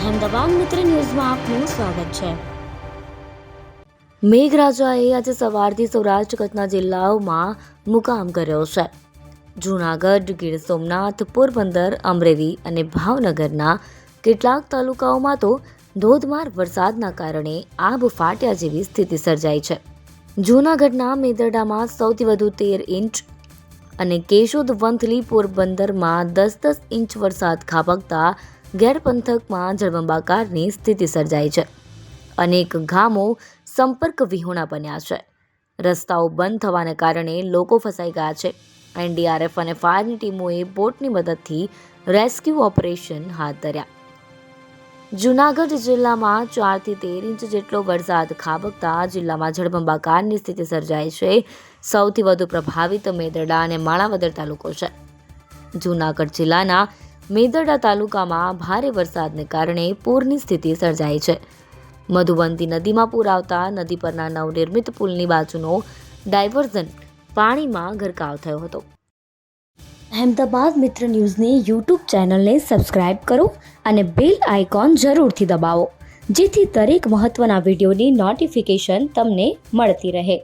અહેમદાબાદ મિત્ર ન્યૂઝમાં આપનું સ્વાગત છે. મેઘરાજાએ આજે સવારથી સૌરાષ્ટ્ર કચ્છના જિલ્લાઓમાં મુકામ કર્યો છે. જૂનાગઢ, ગીર સોમનાથ, પોરબંદર, અમરેલી અને ભાવનગરના કેટલાક તાલુકાઓમાં તો ધોધમાર વરસાદના કારણે આબ ફાટ્યા જેવી સ્થિતિ સર્જાઈ છે. જૂનાગઢના મેદરડામાં સૌથી વધુ તેર ઇંચ અને કેશોદ વંથલી પોરબંદરમાં દસ દસ ઇંચ વરસાદ ખાબકતા ગેર પંથકમાં જળબંબાકારની સ્થિતિ સર્જાઈ છે. અનેક ગામો સંપર્ક વિહોણા બન્યા છે. રસ્તાઓ બંધ થવાને કારણે લોકો ફસાઈ ગયા છે. એનડીઆરએફ અને ફાયરની ટીમોએ બોટની મદદથી રેસ્ક્યુ ઓપરેશન હાથ ધર્યા. જૂનાગઢ જિલ્લામાં ચારથી તેર ઇંચ જેટલો વરસાદ ખાબકતા જિલ્લામાં જળબંબાકારની સ્થિતિ સર્જાઈ છે. સૌથી વધુ પ્રભાવિત મેદરડા અને માણાવદર તાલુકો છે. જૂનાગઢ જિલ્લાના મેદરડા તાલુકામાં ભારે વરસાદને કારણે પૂરની સ્થિતિ સર્જાઈ છે. મધુવંતી નદીમાં પૂર આવતા નદી પરના નવનિર્મિત પુલની બાજુનો ડાયવર્ઝન પાણીમાં ગરકાવ થયો હતો. અહેમદાબાદ મિત્ર ન્યૂઝની યુટ્યુબ ચેનલને સબસ્ક્રાઇબ કરો અને બેલ આઇકોન જરૂરથી દબાવો, જેથી દરેક મહત્ત્વના વિડીયોની નોટિફિકેશન તમને મળતી રહે.